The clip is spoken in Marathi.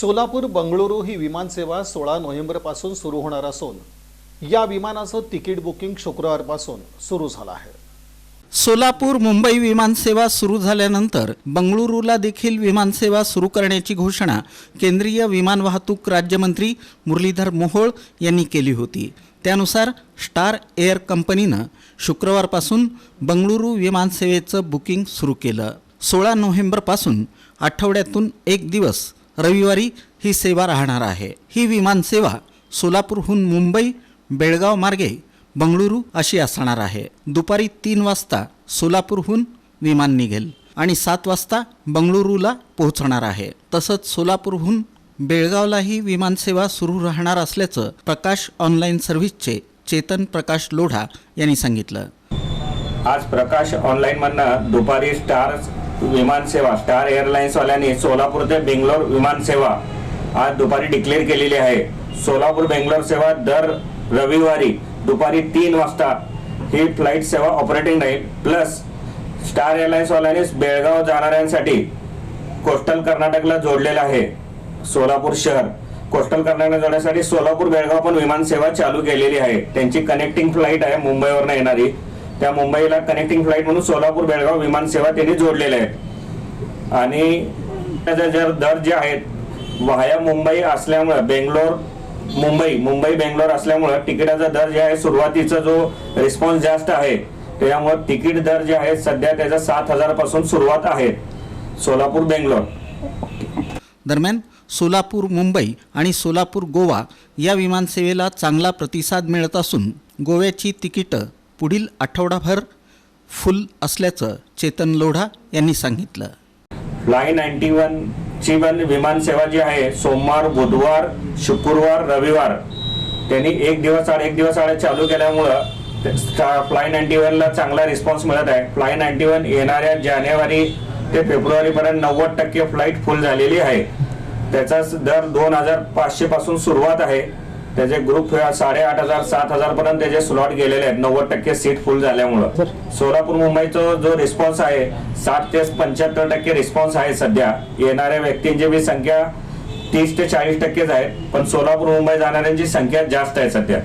सोलापूर बंगळुरू ही विमानसेवा सोळा नोव्हेंबरपासून सुरू होणार असून या विमानाचं तिकीट बुकिंग शुक्रवारपासून सुरू झालं आहे. सोलापूर मुंबई विमानसेवा सुरू झाल्यानंतर बंगळुरूला देखील विमानसेवा सुरू करण्याची घोषणा केंद्रीय विमान वाहतूक राज्यमंत्री मुरलीधर मोहोळ यांनी केली होती. त्यानुसार स्टार एअर कंपनीनं शुक्रवारपासून बंगळुरू विमानसेवेचं बुकिंग सुरू केलं. सोळा नोव्हेंबरपासून आठवड्यातून एक दिवस रविवारी ही सेवा राहणार आहे. ही विमानसेवा सोलापूरहून मुंबई बेळगाव मार्गे बंगळुरू अशी असणार आहे. दुपारी तीन वाजता सोलापूरहून विमान निघेल आणि सात वाजता बंगळुरूला पोहोचणार आहे. तसंच सोलापूरहून बेळगावलाही विमानसेवा सुरू राहणार असल्याचं प्रकाश ऑनलाईन सर्व्हिसचे चेतन प्रकाश लोढा यांनी सांगितलं. आज प्रकाश ऑनलाईनमधनं दुपारी स्टार विमान सेवा स्टार एअरलाइन्स वाल्यांनी सोलापूर ते बेंगलोर विमान सेवा आज दुपारी डिक्लेअर केलेली आहे. सोलापूर बेंगलोर सेवा दर रविवारी दुपारी तीन वाजता ही फ्लाईट सेवा ऑपरेटिंग राहील. प्लस स्टार एअरलाइन्स वाल्यांनी बेळगाव जाणाऱ्यांसाठी कोस्टल कर्नाटकला जोडलेलं आहे. सोलापूर शहर कोस्टल कर्नाटक जोडण्यासाठी सोलापूर बेळगाव पण विमान सेवा चालू केलेली आहे. त्यांची कनेक्टिंग फ्लाईट आहे मुंबईवरनं येणारी. त्या मुंबईला कनेक्टिंग फ्लाईट म्हणून सोलापूर बेळगाव विमान सेवा त्यांनी जोडलेल्या आहेत आणि त्याचे जर दर जे आहेत वाया मुंबई असल्यामुळं बेंगलोर मुंबई मुंबई बेंगलोर असल्यामुळं तिकिटाचा दर जे आहे सुरुवातीचा जो रिस्पॉन्स जास्त आहे त्याच्यामुळं तिकीट दर जे आहे सध्या त्याचा सात हजारपासून सुरुवात आहे. सोलापूर बेंगलोर. दरम्यान सोलापूर मुंबई आणि सोलापूर गोवा या विमानसेवेला चांगला प्रतिसाद मिळत असून गोव्याची तिकीटं पुढील आठवडाभर फुल असल्याचं चेतन लोढा यांनी सांगितलं. फ्लाय नाईन्टी वन ची पण विमान सेवा जी आहे सोमवार बुधवार शुक्रवार रविवार त्यांनी एक दिवस आड एक दिवस आड चालू केल्यामुळं फ्लाय नाईन्टी वनला चांगला रिस्पॉन्स मिळत आहे. फ्लाय नाईन्टी वन येणाऱ्या जानेवारी ते फेब्रुवारीपर्यंत नव्वद टक्के फ्लाईट फुल झालेली आहे. त्याचा दर दोन हजार पाचशेपासून सुरुवात आहे. त्याचे ग्रुप साडेआठ हजार सात हजार पर्यंत त्याचे स्लॉट गेलेले आहेत नव्वद टक्के सीट फुल झाल्यामुळं. सोलापूर मुंबईचा जो रिस्पॉन्स आहे साठ ते पंच्याहत्तर टक्के रिस्पॉन्स आहे सध्या. येणाऱ्या व्यक्तींची बी संख्या तीस ते चाळीस टक्केच आहे पण सोलापूर मुंबई जाणाऱ्यांची संख्या जास्त आहे सध्या.